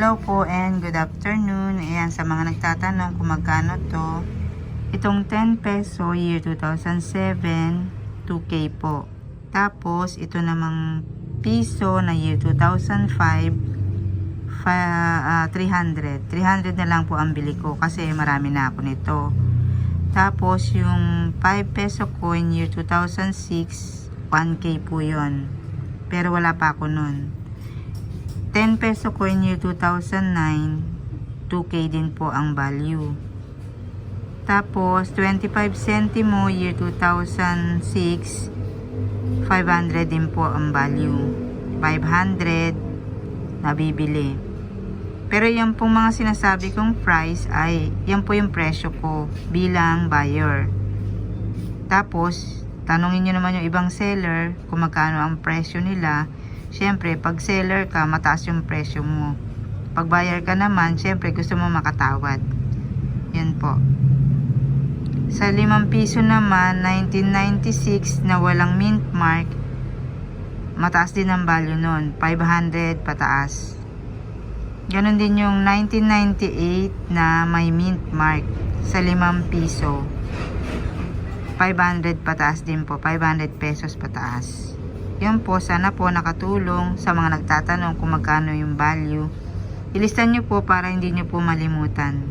Hello po and good afternoon. Ayan, sa mga nagtatanong kung magkano to. Itong 10 peso year 2007, 2K po. Tapos, ito namang piso na year 2005, fa- ah, 300. 300 na lang po ang bili ko kasi marami na ako nito. Tapos, yung 5 peso coin year 2006, 1K po yon Pero wala pa ako nun. 10 peso coin year 2009, 2K din po ang value. Tapos, 25 centimo year 2006, 500 din po ang value. 500 nabibili. Pero yan pong mga sinasabi kong price ay yan po yung presyo ko bilang buyer. Tapos, tanungin nyo naman yung ibang seller kung magkano ang presyo nila. Siyempre, pag seller ka, mataas yung presyo mo. Pag buyer ka naman, siyempre gusto mo makatawad. Yan po. Sa 5 piso naman, 1996 na walang mint mark, mataas din ang value nun. 500 pataas. Ganon din yung 1998 na may mint mark sa 5 piso. 500 pataas din po. 500 pesos pataas. Yan po, sana po nakatulong sa mga nagtatanong kung magkano yung value. Ilista nyo po para hindi nyo po malimutan.